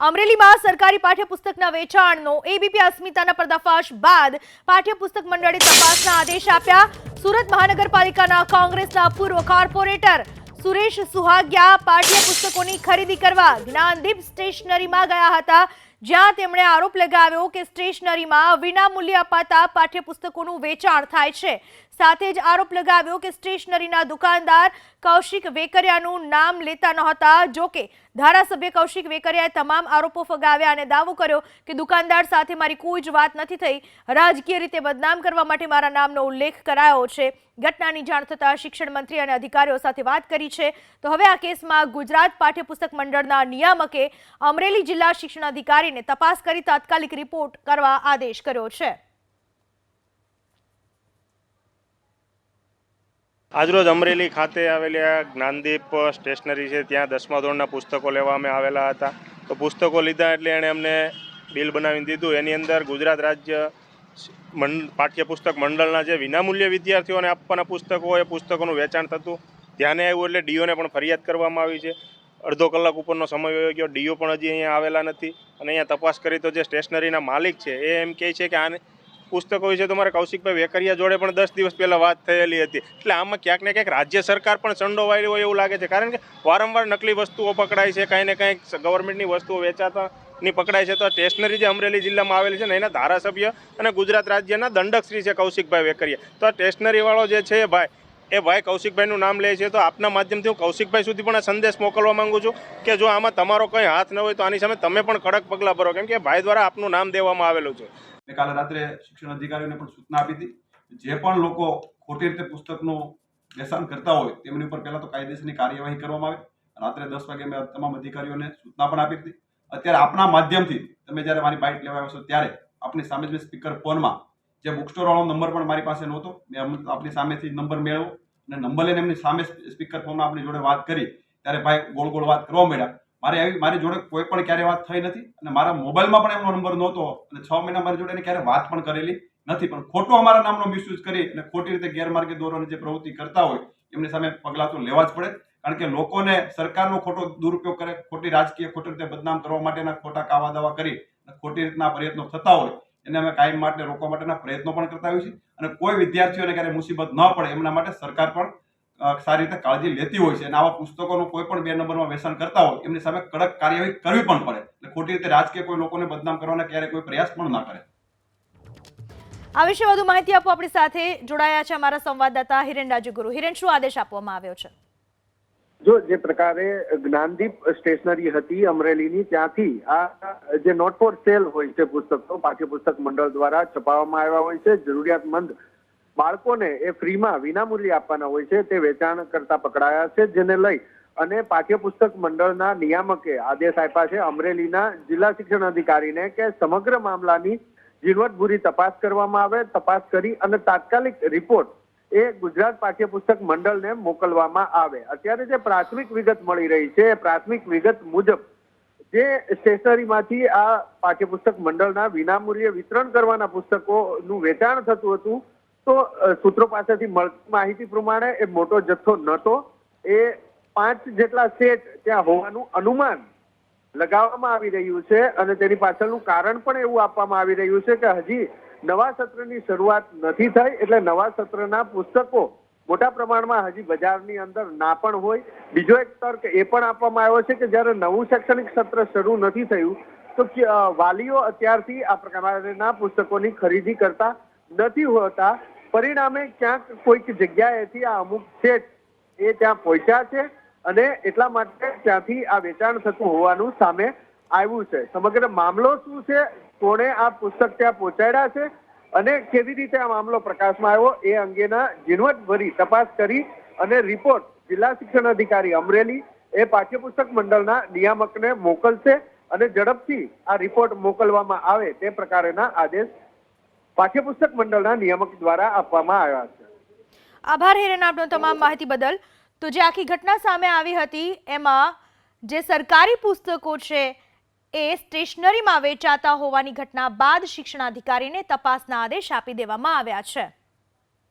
અમરેલીમાં સરકારી પાઠ્યપુસ્તકના વેચાણનો એબીપી અસ્મિતાના પર્દાફાશ બાદ પાઠ્યપુસ્તક મંડળે તપાસના આદેશ આપ્યા. સુરત મહાનગરપાલિકાના કોંગ્રેસના પૂર્વ કોર્પોરેટર સુરેશ સુહાગ્યા પાઠ્યપુસ્તકોની ખરીદી કરવા જ્ઞાનદીપ સ્ટેશનરીમાં ગયા હતા. જ્યાં તેમણે આરોપ લગાવ્યો કે સ્ટેશનરીમાં વિનામૂલ્યે અપાતા પાઠ્યપુસ્તકોનું વેચાણ થાય છે. સાથે જ આરોપ લગાવ્યો કે સ્ટેશનરીના દુકાનદાર કૌશિક વેકરિયાનું નામ લેતા નહોતા. જોકે ધારાસભ્ય કૌશિક વેકરિયાએ તમામ આરોપો ફગાવ્યા અને દાવો કર્યો કે દુકાનદાર સાથે મારી કોઈ જ વાત નથી થઈ. રાજકીય રીતે બદનામ કરવા માટે મારા નામનો ઉલ્લેખ કરાયો છે. ઘટનાની જાણ થતાં શિક્ષણ મંત્રી અને અધિકારીઓ સાથે વાત કરી છે. તો હવે આ કેસમાં ગુજરાત પાઠ્યપુસ્તક મંડળના નિયામકે અમરેલી જિલ્લા શિક્ષણ અધિકારીને તપાસ કરી તાત્કાલિક રિપોર્ટ કરવા આદેશ કર્યો છે. આજરોજ અમરેલી ખાતે આવેલી આ જ્ઞાનદીપ સ્ટેશનરી છે, ત્યાં દસમા ધોરણના પુસ્તકો લેવા અમે આવેલા હતા. તો પુસ્તકો લીધા એટલે એણે અમને બિલ બનાવીને દીધું. એની અંદર ગુજરાત રાજ્ય પાઠ્યપુસ્તક મંડળના જે વિનામૂલ્ય વિદ્યાર્થીઓને આપવાના પુસ્તકો એ પુસ્તકોનું વેચાણ થતું. ધ્યાને આવ્યું એટલે ડીઓને પણ ફરિયાદ કરવામાં આવી છે. અડધો કલાક ઉપરનો સમય હોય ગયો. ડીઓ પણ હજી અહીંયા આવેલા નથી. અને અહીંયા તપાસ કરી તો જે સ્ટેશનરીના માલિક છે, એ એમ કહે છે કે આને પુસ્તકો વિશે મારે કૌશિકભાઈ વેકરિયા જોડે પણ દસ દિવસ પહેલાં વાત થયેલી હતી. એટલે આમાં ક્યાંક ને ક્યાંક રાજ્ય સરકાર પણ સંડોવાયેલી હોય એવું લાગે છે. કારણ કે વારંવાર નકલી વસ્તુઓ પકડાય છે, કાંઈ ને કાંઈક ગવર્મેન્ટની વસ્તુઓ વેચાતા ની પકડાય છે. તો સ્ટેશનરી જે અમરેલી જિલ્લામાં આવેલી છે ને, એના ધારાસભ્ય અને ગુજરાત રાજ્યના દંડકશ્રી છે કૌશિકભાઈ વેકરિયા. તો આ સ્ટેશનરીવાળો જે છે ભાઈ, એ ભાઈ કૌશિકભાઈનું નામ લે છે. તો આપના માધ્યમથી હું કૌશિકભાઈ સુધી પણ આ સંદેશ મોકલવા માંગુ છું કે જો આમાં તમારો કંઈ હાથ ન હોય તો આની સામે તમે પણ કડક પગલાં ભરો. કેમ કે ભાઈ દ્વારા આપનું નામ દેવામાં આવેલું છે. મેં કાલે રાત્રે શિક્ષણ અધિકારીઓને પણ સૂચના આપી હતી જે પણ લોકો ખોટી રીતે પુસ્તકનું વેચાણ કરતા હોય, તેમની ઉપર પહેલાં તો કાયદેસરની કાર્યવાહી કરવામાં આવે. રાત્રે દસ વાગે મેં તમામ અધિકારીઓને સૂચના પણ આપી હતી. અત્યારે આપના માધ્યમથી તમે જ્યારે મારી બાઇટ લેવા આવ્યો છો ત્યારે આપણી સામે જ સ્પીકર ફોનમાં જે બુક સ્ટોરવાળો નંબર પણ મારી પાસે નહોતો, મેં આપણી સામેથી નંબર મેળવ્યો અને નંબર લઈને એમની સામે સ્પીકર ફોનમાં આપણી જોડે વાત કરી. ત્યારે ભાઈ ગોળ ગોળ વાત કરવા મળ્યા મારે આવી મારી જોડે કોઈ પણ ક્યારે વાત થઈ નથી અને મારા મોબાઈલમાં પણ એમનો નંબર નહોતો અને છ મહિના મારી જોડે ક્યારે વાત પણ કરેલી નથી. પણ ખોટો અમારા નામનો મિસયુઝ કરી અને ખોટી રીતે ગેરમાર્ગે દોરવાની જે પ્રવૃત્તિ કરતા હોય, એમની સામે પગલાં તો લેવા જ પડે. કારણ કે લોકોને સરકારનો ખોટો દુરુપયોગ કરે, ખોટી રાજકીય ખોટી રીતે બદનામ કરવા માટેના ખોટા કાવા દાવા કરી ખોટી રીતના પ્રયત્નો થતા હોય, એને અમે કાયમ માટે રોકવા માટેના પ્રયત્નો પણ કરતા હોઈએ છીએ. અને કોઈ વિદ્યાર્થીઓને ક્યારે મુસીબત ન પડે, એમના માટે સરકાર પણ સારી રીતે કાળજી લેતી હોય છે અને આવા પુસ્તકોનું કોઈ પણ બે નંબરમાં વેચાણ કરતા હોય એમની સામે કડક કાર્યવાહી કરવી પણ પડે. એટલે ખોટી રીતે રાજકીય કોઈ લોકોને બદનામ કરવાના ક્યારે કોઈ પ્રયાસ પણ ના કરે. આ વિશે વધુ માહિતી આપો. આપણી સાથે જોડાયા છે અમારા સંવાદદાતા હિરેન રાજુગુરુ. હિરેન શું આદેશ આપવામાં આવ્યો છે? જો જે પ્રકારે જ્ઞાનદીપ સ્ટેશનરી હતી અમરેલીની ત્યાંથી આ જે નોટ ફોર સેલ હોય છે પુસ્તકો પાઠ્યપુસ્તક મંડળ દ્વારા છપાવવામાં આવ્યા હોય છે. જરૂરિયાતમંદ બાળકોને એ ફ્રીમાં વિનામૂલ્યે આપવાના હોય છે. તે વેચાણ કરતા પકડાયા છે, જેને લઈ અને પાઠ્યપુસ્તક મંડળના નિયામકે આદેશ આપ્યા છે. અમરેલીના જિલ્લા શિક્ષણ અધિકારીને કે સમગ્ર મામલાની ઝીણવટભૂરી તપાસ કરવામાં આવે, તપાસ કરી અને તાત્કાલિક રિપોર્ટ એ ગુજરાત પાઠ્યપુસ્તક મંડળને મોકલવામાં આવે. અત્યારે જે પ્રાથમિક વિગત મળી રહી છે પ્રાથમિક વિગત મુજબ જે સ્ટેશનરીમાંથી આ પાઠ્યપુસ્તક મંડળના વિનામૂલ્યે વિતરણ કરવાના પુસ્તકોનું વેચાણ થતું હતું તો સૂત્રો પાસેથી મળતી માહિતી પ્રમાણે એ મોટો જથ્થો નહોતો. એ પાંચ જેટલા સેટ ત્યાં હોવાનું અનુમાન લગાવવામાં આવી રહ્યું છે અને તેની પાછળનું કારણ પણ એવું આપવામાં આવી રહ્યું છે કે હજી નવા સત્રની શરૂઆત નથી થઈ એટલે નવા સત્રના પુસ્તકો મોટા પ્રમાણમાં હજી બજારની અંદર ના પણ હોય. બીજો એક તર્ક એ પણ આપવામાં આવ્યો છે કે જ્યારે નવું શૈક્ષણિક સત્ર શરૂ નથી થયું, તો વાલીઓ અત્યારથી આ પ્રકારના પુસ્તકોની ખરીદી કરતા નથી હોતા. પરિણામે ક્યાંક કોઈક જગ્યાએથી આ અમુક છે એ ત્યાં પહોંચ્યા છે અને એટલા માટે ત્યાંથી આ વેચાણ થતું હોવાનું સામે આવ્યું છે. સમગ્ર મામલો શું છે, કોણે આ પુસ્તક ત્યાં પહોંચાડ્યા છે અને કેવી રીતે આ મામલો પ્રકાશમાં આવ્યો એ અંગેના ઝીણવટભરી તપાસ કરી અને રિપોર્ટ જિલ્લા શિક્ષણ અધિકારી અમરેલી એ પાઠ્યપુસ્તક મંડળના નિયામકને મોકલશે અને ઝડપથી આ રિપોર્ટ મોકલવામાં આવે તે પ્રકારેના આદેશ પાઠ્યપુસ્તક મંડળના નિયામક દ્વારા આપવામાં આવ્યા છે. આભાર હિરેન, આપનો તમામ માહિતી બદલ. તો જે આખી ઘટના સામે આવી હતી, એમાં જે સરકારી પુસ્તકો છે, એ સ્ટેશનરીમાં વેચાતા હોવાની ઘટના બાદ શિક્ષણાધિકારીને તપાસના આદેશ આપી દેવામાં આવ્યા છે.